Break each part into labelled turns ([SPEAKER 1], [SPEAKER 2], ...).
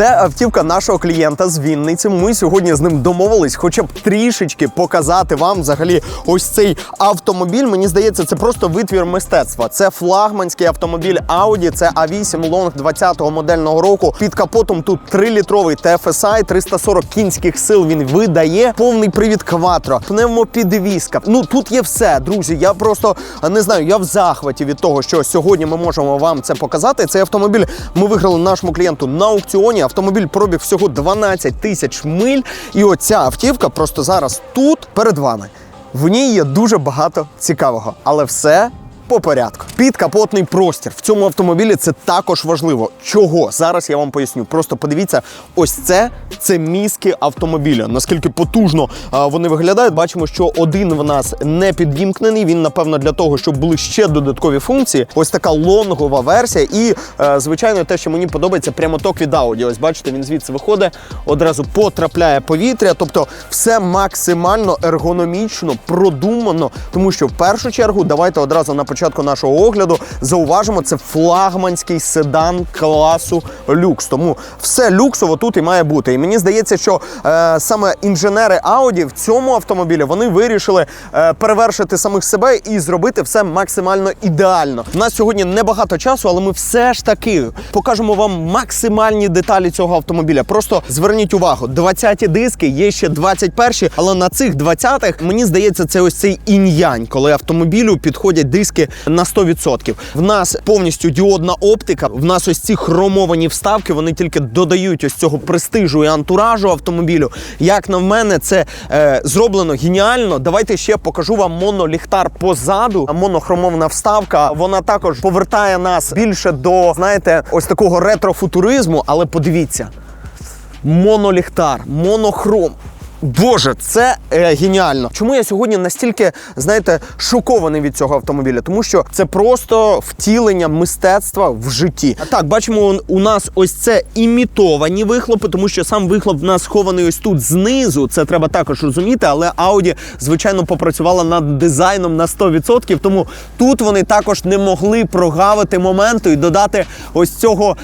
[SPEAKER 1] Це автівка нашого клієнта з Вінниці. Ми сьогодні з ним домовились, хоча б трішечки показати вам взагалі ось цей автомобіль. Мені здається, це просто витвір мистецтва. Це флагманський автомобіль Audi, це A8 Long 20-го модельного року. Під капотом тут 3-літровий TFSI, 340 кінських сил він видає. Повний привід кватро, пневмопідвізка. Ну тут є все, друзі. Я просто не знаю, я в захваті від того, що сьогодні ми можемо вам це показати. Цей автомобіль ми виграли нашому клієнту на аукціоні. Автомобіль пробіг всього 12 тисяч миль. І оця автівка просто зараз тут перед вами. В ній є дуже багато цікавого, але все по порядку. Підкапотний простір в цьому автомобілі це також важливо. Чого? Зараз я вам поясню. Просто подивіться, ось це це мізки автомобіля. Наскільки потужно а, вони виглядають. Бачимо, що один в нас не підвімкнений. Він, напевно, для того, щоб були ще додаткові функції. Ось така лонгова версія. І, е, звичайно, те, що мені подобається, прямоток від Audi. Ось бачите, він звідси виходить, одразу потрапляє повітря. Тобто, все максимально ергономічно, продумано. Тому що в першу чергу, давайте одразу на початку нашого огляду зауважимо, це флагманський седан класу люкс. Тому все люксово тут і має бути. І мені здається, що е, саме інженери Audi в цьому автомобілі вони вирішили е, перевершити самих себе і зробити все максимально ідеально. У нас сьогодні небагато часу, але ми все ж таки покажемо вам максимальні деталі цього автомобіля. Просто зверніть увагу, 20-ті диски, є ще 21-ті, але на цих 20-х, мені здається, це ось цей інь-янь, коли автомобілю підходять диски на 100%. В нас повністю діодна оптика. В нас ось ці хромовані вставки, вони тільки додають ось цього престижу і антуражу автомобілю. Як на мене, це е, зроблено геніально. Давайте ще покажу вам моноліхтар позаду. Монохромована вставка. Вона також повертає нас більше до, знаєте, ось такого ретрофутуризму. Але подивіться, моноліхтар, монохром. Боже, це е, геніально. Чому я сьогодні настільки, знаєте, шокований від цього автомобіля? Тому що це просто втілення мистецтва в житті. Так, бачимо, у нас ось це імітовані вихлопи, тому що сам вихлоп в нас схований ось тут знизу. Це треба також розуміти. Але Audi, звичайно, попрацювала над дизайном на 100%, тому тут вони також не могли прогавити моменту і додати ось цього,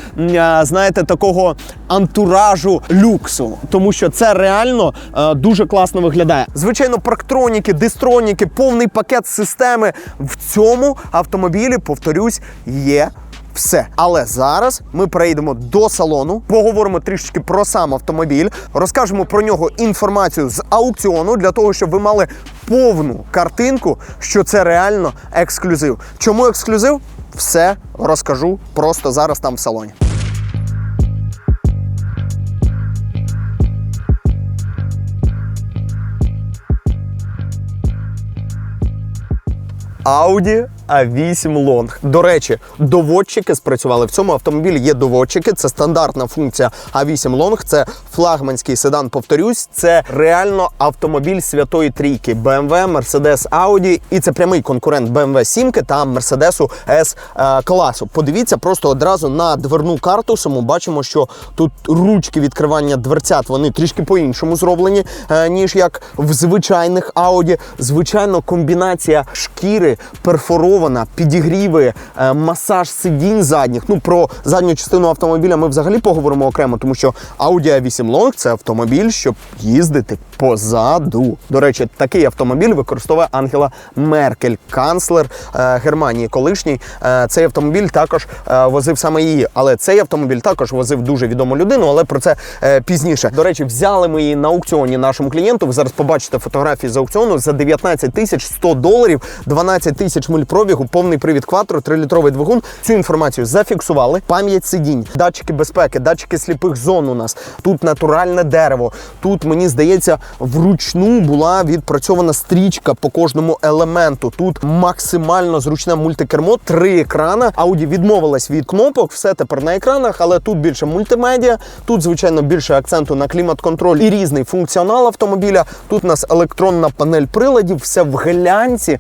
[SPEAKER 1] знаєте, такого антуражу люксу, тому що це реально е, дуже класно виглядає. Звичайно, практроніки, дистроніки, повний пакет системи в цьому автомобілі, повторюсь, є. Все, але зараз ми перейдемо до салону, поговоримо трішечки про сам автомобіль, розкажемо про нього інформацію з аукціону для того, щоб ви мали повну картинку, що це реально ексклюзив. Чому ексклюзив? Все розкажу просто зараз там в салоні. Audi A8 Long. До речі, доводчики спрацювали в цьому автомобілі. Є доводчики. Це стандартна функція A8 Long. Це флагманський седан. Повторюсь, це реально автомобіль святої трійки BMW, Mercedes, Audi. І це прямий конкурент BMW 7 та Mercedes S е, класу. Подивіться просто одразу на дверну карту. Саму бачимо, що тут ручки відкривання дверцят вони трішки по-іншому зроблені, е, ніж як в звичайних Audi. Звичайно, комбінація шкіри перфорована, підігріви, е, масаж сидінь задніх. Ну про задню частину автомобіля ми взагалі поговоримо окремо, тому що Audi A8 Long – це автомобіль, щоб їздити позаду. До речі, такий автомобіль використовує Ангела Меркель, канцлер е, Германії. Колишній Е, цей автомобіль також е, возив саме її. Але цей автомобіль також возив дуже відому людину, але про це е, пізніше. До речі, взяли ми її на аукціоні нашому клієнту. Ви зараз побачите фотографії з аукціону за 19 тисяч 100 доларів, 12 тисяч миль пробігу, повний привід кватро, 3-літровий двигун. Цю інформацію зафіксували. Пам'ять сидінь, датчики безпеки, датчики сліпих зон у нас. Тут натуральне дерево. Тут мені здається, вручну була відпрацьована стрічка по кожному елементу. Тут максимально зручне мультикермо, три екрана. Audi відмовилась від кнопок, все тепер на екранах, але тут більше мультимедіа. Тут, звичайно, більше акценту на клімат-контроль і різний функціонал автомобіля. Тут у нас електронна панель приладів, все в глянці.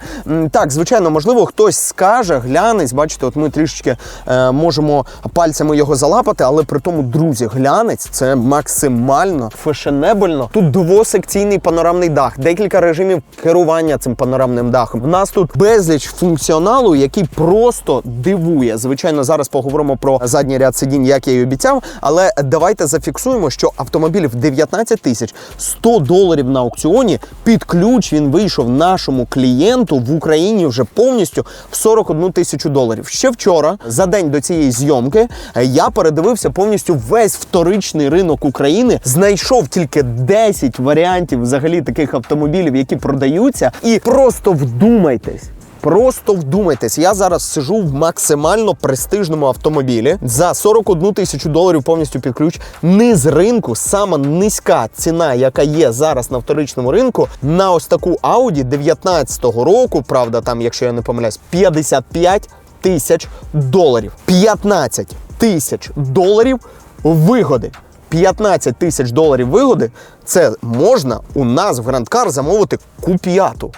[SPEAKER 1] Так, звичайно, можливо, хтось скаже, глянець. Бачите, от ми трішечки е, можемо пальцями його залапати, але при тому, друзі, глянець це максимально фешенебельно. Тут двосекційний панорамний дах, декілька режимів керування цим панорамним дахом. У нас тут безліч функціоналу, який просто дивує. Звичайно, зараз поговоримо про задній ряд сидінь, як я і обіцяв. Але давайте зафіксуємо, що автомобіль в 19 тисяч 100 доларів на аукціоні під ключ він вийшов нашому клієнту в Україні вже повністю в 41 тисячу доларів. Ще вчора, за день до цієї зйомки, я передивився повністю весь вторичний ринок України, знайшов тільки 10 варіантів взагалі таких автомобілів, які продаються, і просто вдумайтесь. Просто вдумайтесь, я зараз сижу в максимально престижному автомобілі за 41 тисячу доларів повністю під ключ. Низ ринку, сама низька ціна, яка є зараз на вторичному ринку, на ось таку Audi 19-го року, правда, там, якщо я не помиляюсь, 55 тисяч доларів. 15 тисяч доларів вигоди. 15 тисяч доларів вигоди це можна у нас в Car замовити куп'яту.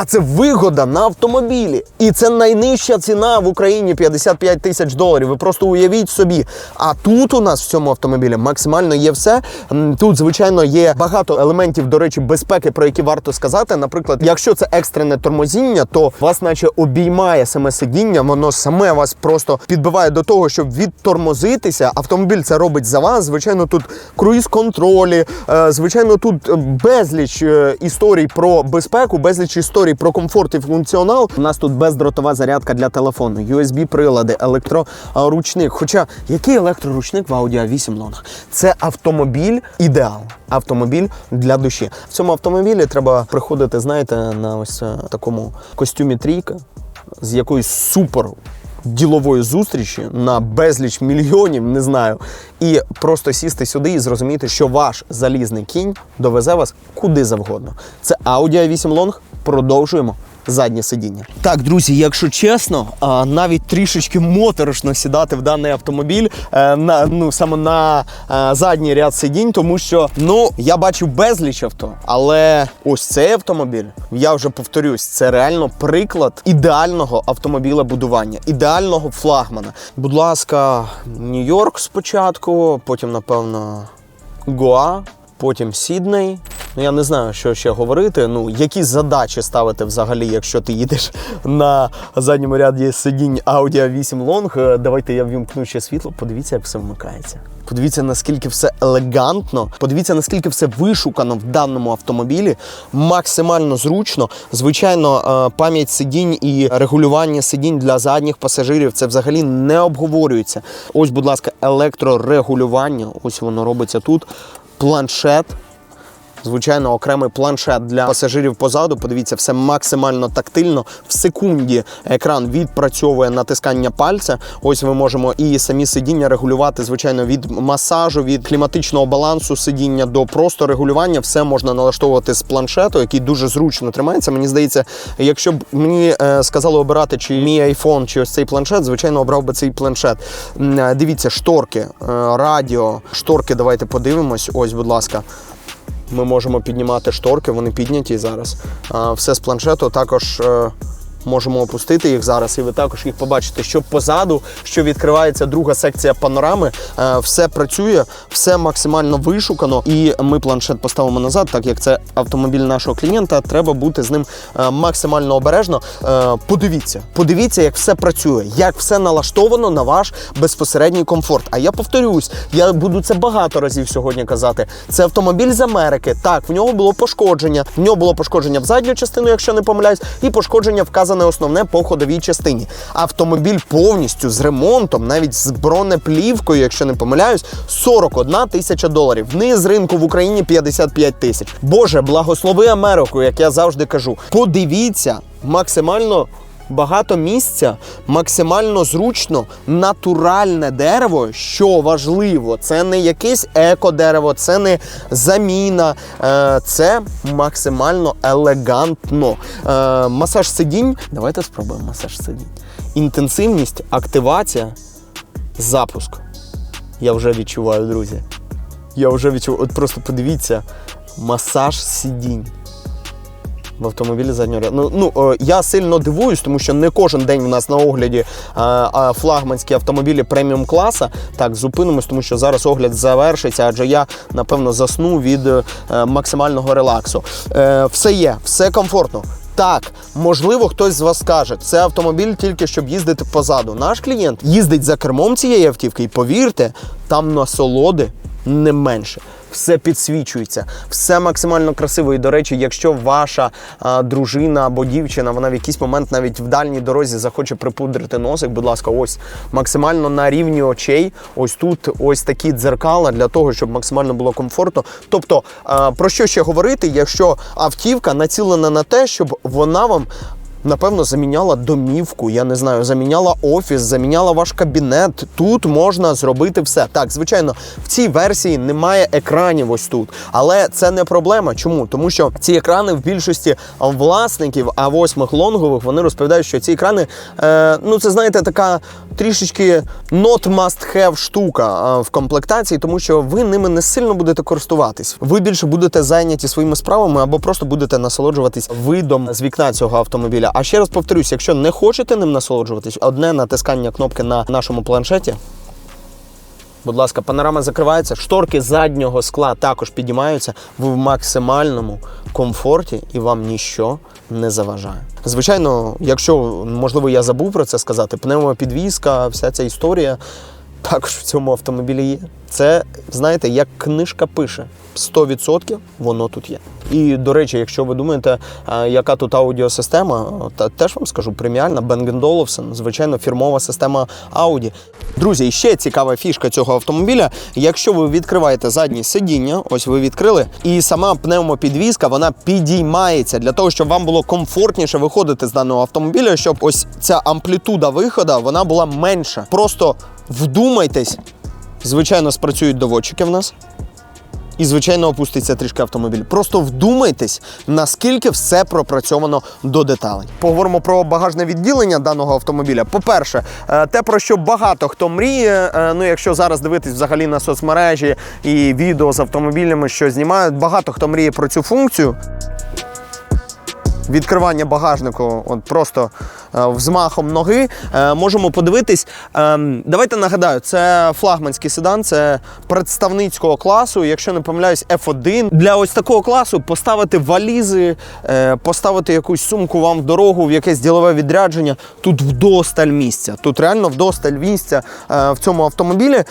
[SPEAKER 1] А це вигода на автомобілі. І це найнижча ціна в Україні 55 тисяч доларів. Ви просто уявіть собі. А тут у нас в цьому автомобілі максимально є все. Тут, звичайно, є багато елементів, до речі, безпеки, про які варто сказати. Наприклад, якщо це екстрене тормозіння, то вас, наче, обіймає саме сидіння, воно саме вас просто підбиває до того, щоб відтормозитися. Автомобіль це робить за вас. Звичайно, тут круїз-контролі, е, звичайно, тут е, безліч е, історій про безпеку, безліч історій про комфорт і функціонал. У нас тут бездротова зарядка для телефону, USB-прилади, електроручник. Хоча який електроручник в Audi A8 Long? Це автомобіль ідеал. Автомобіль для душі. В цьому автомобілі треба приходити, знаєте, на ось е, такому костюмі трійка з якоюсь супер ділової зустрічі на безліч мільйонів, не знаю, і просто сісти сюди і зрозуміти, що ваш залізний кінь довезе вас куди завгодно. Це Audi A8 Long. Продовжуємо. Заднє сидіння. Так, друзі, якщо чесно, навіть трішечки моторошно сідати в даний автомобіль е, на ну саме на е, задній ряд сидінь, тому що ну я бачив безліч авто, але ось цей автомобіль, я вже повторюсь, це реально приклад ідеального автомобіля будування, ідеального флагмана. Будь ласка, Нью-Йорк спочатку, потім, напевно, Гоа, потім Сідней. Ну, я не знаю, що ще говорити. Ну, які задачі ставити взагалі, якщо ти їдеш на задньому ряді сидінь Audi A8 Long. Е, Давайте я ввімкну ще світло. Подивіться, як все вмикається. Подивіться, наскільки все елегантно. Подивіться, наскільки все вишукано в даному автомобілі, максимально зручно. Звичайно, е, пам'ять сидінь і регулювання сидінь для задніх пасажирів це взагалі не обговорюється. Ось, будь ласка, електрорегулювання. Ось воно робиться тут. Планшет. Звичайно, окремий планшет для пасажирів позаду. Подивіться, все максимально тактильно. В секунді екран відпрацьовує натискання пальця. Ось ми можемо і самі сидіння регулювати, звичайно, від масажу, від кліматичного балансу сидіння до просто регулювання. Все можна налаштовувати з планшету, який дуже зручно тримається. Мені здається, якщо б мені е, сказали обирати чи мій iPhone, чи ось цей планшет, звичайно, обрав би цей планшет. Е, Дивіться, шторки, е, радіо, шторки. Давайте подивимось. Ось, будь ласка. Ми можемо піднімати шторки, вони підняті зараз. Все з планшету також. Можемо опустити їх зараз, і ви також їх побачите, що позаду, що відкривається друга секція панорами. е, Все працює, все максимально вишукано. І ми планшет поставимо назад, так як це автомобіль нашого клієнта. Треба бути з ним е, максимально обережно. Е, Подивіться, подивіться, як все працює, як все налаштовано на ваш безпосередній комфорт. А я повторюсь, я буду це багато разів сьогодні казати. Це автомобіль з Америки. Так, в нього було пошкодження. В нього було пошкодження в задню частину, якщо не помиляюсь, і пошкодження вказане основне по ходовій частині. Автомобіль повністю з ремонтом, навіть з бронеплівкою, якщо не помиляюсь, 41 тисяча доларів. Вниз ринку в Україні 55 тисяч. Боже, благослови Америку, як я завжди кажу. Подивіться максимально. Багато місця, максимально зручно, натуральне дерево, що важливо, це не якесь еко-дерево, це не заміна, е, це максимально елегантно. Е, Масаж сидінь. Давайте спробуємо масаж сидінь. Інтенсивність, активація, запуск. Я вже відчуваю, друзі. Я вже відчуваю. От просто подивіться, масаж сидінь. В автомобілі заднього ряду. Ну, ну е, я сильно дивуюсь, тому що не кожен день у нас на огляді е, е, флагманські автомобілі преміум класа. Так, зупинимось, тому що зараз огляд завершиться, адже я напевно засну від е, максимального релаксу. Е, все є, все комфортно. Так, можливо, хтось з вас скаже, це автомобіль тільки щоб їздити позаду. Наш клієнт їздить за кермом цієї автівки, і повірте, там насолоди не менше. Все підсвічується, все максимально красиво. І до речі, якщо ваша а, дружина або дівчина, вона в якийсь момент навіть в дальній дорозі захоче припудрити носик, будь ласка, ось максимально на рівні очей. Ось тут ось такі дзеркала для того, щоб максимально було комфортно. Тобто, а, про що ще говорити, якщо автівка націлена на те, щоб вона вам Напевно, заміняла домівку, я не знаю, заміняла офіс, заміняла ваш кабінет. Тут можна зробити все. Так, звичайно, в цій версії немає екранів ось тут. Але це не проблема. Чому? Тому що ці екрани в більшості власників А8 лонгових вони розповідають, що ці екрани, е, ну це знаєте, така трішечки not must have штука е, в комплектації, тому що ви ними не сильно будете користуватись. Ви більше будете зайняті своїми справами або просто будете насолоджуватись видом з вікна цього автомобіля. А ще раз повторюсь, якщо не хочете ним насолоджуватись, одне натискання кнопки на нашому планшеті. Будь ласка, панорама закривається, шторки заднього скла також піднімаються. Ви в максимальному комфорті і вам ніщо не заважає. Звичайно, якщо можливо я забув про це сказати, пневмопідвізка, вся ця історія також в цьому автомобілі є. Це, знаєте, як книжка пише. 100% воно тут є. І до речі, якщо ви думаєте, яка тут аудіосистема, та теж вам скажу преміальна Bang звичайно, фірмова система Audi. Друзі, і ще цікава фішка цього автомобіля. Якщо ви відкриваєте заднє сидіння, ось ви відкрили, і сама пневмопідвізка вона підіймається для того, щоб вам було комфортніше виходити з даного автомобіля, щоб ось ця амплітуда виходу вона була менша. Просто вдумайтесь, звичайно, спрацюють доводчики в нас. І, звичайно, опуститься трішки автомобіль. Просто вдумайтесь, наскільки все пропрацьовано до деталей. Поговоримо про багажне відділення даного автомобіля. По-перше, е, те, про що багато хто мріє. е, Ну, якщо зараз дивитись взагалі на соцмережі і відео з автомобілями, що знімають, багато хто мріє про цю функцію. Відкривання багажнику, от просто е, взмахом ноги, е, можемо подивитись. Е, давайте нагадаю, це флагманський седан, це представницького класу. Якщо не помиляюсь, F1. Для ось такого класу поставити валізи, е, поставити якусь сумку вам в дорогу, в якесь ділове відрядження. Тут вдосталь місця. Тут реально вдосталь місця в цьому автомобілі.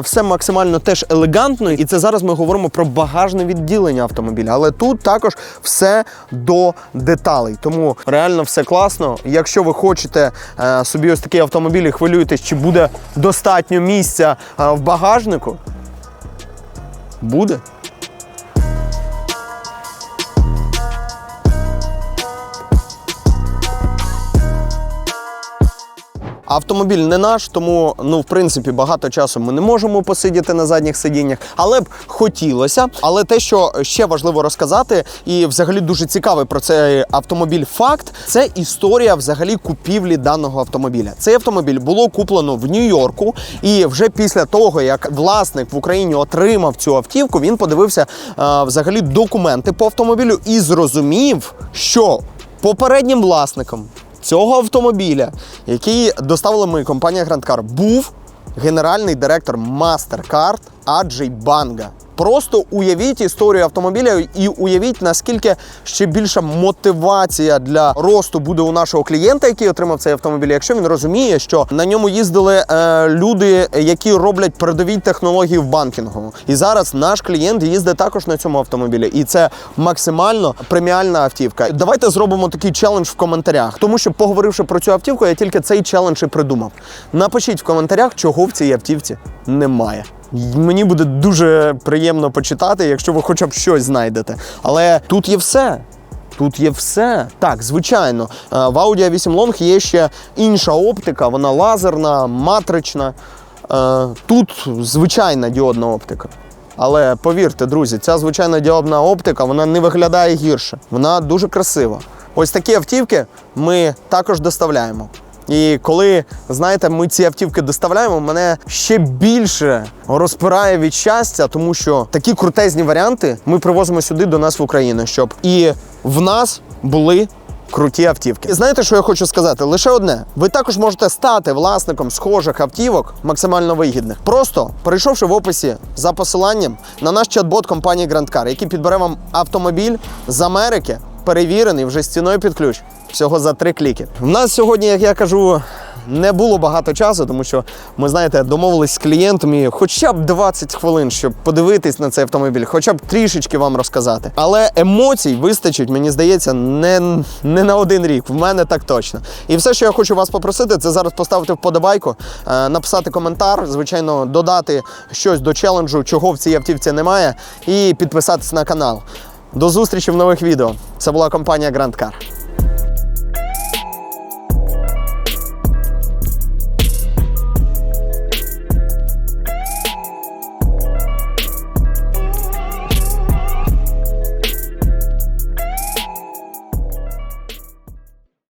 [SPEAKER 1] Все максимально теж елегантно. І це зараз ми говоримо про багажне відділення автомобіля. Але тут також все до деталей. Тому реально все класно. Якщо ви хочете е, собі ось такий автомобіль і хвилюєтесь, чи буде достатньо місця е, в багажнику, буде. Автомобіль не наш, тому ну в принципі багато часу ми не можемо посидіти на задніх сидіннях, але б хотілося. Але те, що ще важливо розказати, і взагалі дуже цікавий про цей автомобіль факт, це історія взагалі купівлі даного автомобіля. Цей автомобіль було куплено в Нью-Йорку, і вже після того, як власник в Україні отримав цю автівку, він подивився е, взагалі документи по автомобілю і зрозумів, що попереднім власником цього автомобіля, який доставила ми компанія Grand Car, був генеральний директор MasterCard Аджей Банга. Просто уявіть історію автомобіля і уявіть, наскільки ще більша мотивація для росту буде у нашого клієнта, який отримав цей автомобіль, якщо він розуміє, що на ньому їздили е, люди, які роблять передові технології в банкінгу. І зараз наш клієнт їздить також на цьому автомобілі, і це максимально преміальна автівка. Давайте зробимо такий челендж в коментарях, тому що поговоривши про цю автівку, я тільки цей челендж і придумав. Напишіть в коментарях, чого в цій автівці немає. Мені буде дуже приємно почитати, якщо ви хоча б щось знайдете. Але тут є все. Тут є все. Так, звичайно, е, в Audi a 8 Long є ще інша оптика, вона лазерна, матрична. Е, Тут звичайна діодна оптика. Але повірте, друзі, ця звичайна діодна оптика вона не виглядає гірше. Вона дуже красива. Ось такі автівки ми також доставляємо. І коли знаєте, ми ці автівки доставляємо, мене ще більше розпирає від щастя, тому що такі крутезні варіанти ми привозимо сюди до нас в Україну, щоб і в нас були круті автівки. І знаєте, що я хочу сказати? Лише одне: ви також можете стати власником схожих автівок максимально вигідних. Просто перейшовши в описі за посиланням на наш чат-бот компанії Grand Car, який підбере вам автомобіль з Америки, перевірений вже з ціною під ключ. Всього за три кліки. У нас сьогодні, як я кажу, не було багато часу, тому що ми знаєте, домовились з клієнтом і хоча б 20 хвилин, щоб подивитись на цей автомобіль, хоча б трішечки вам розказати. Але емоцій вистачить, мені здається, не, не на один рік. В мене так точно. І все, що я хочу вас попросити, це зараз поставити вподобайку, е, написати коментар, звичайно, додати щось до челенджу, чого в цій автівці немає, і підписатись на канал. До зустрічі в нових відео. Це була компанія Grand Car.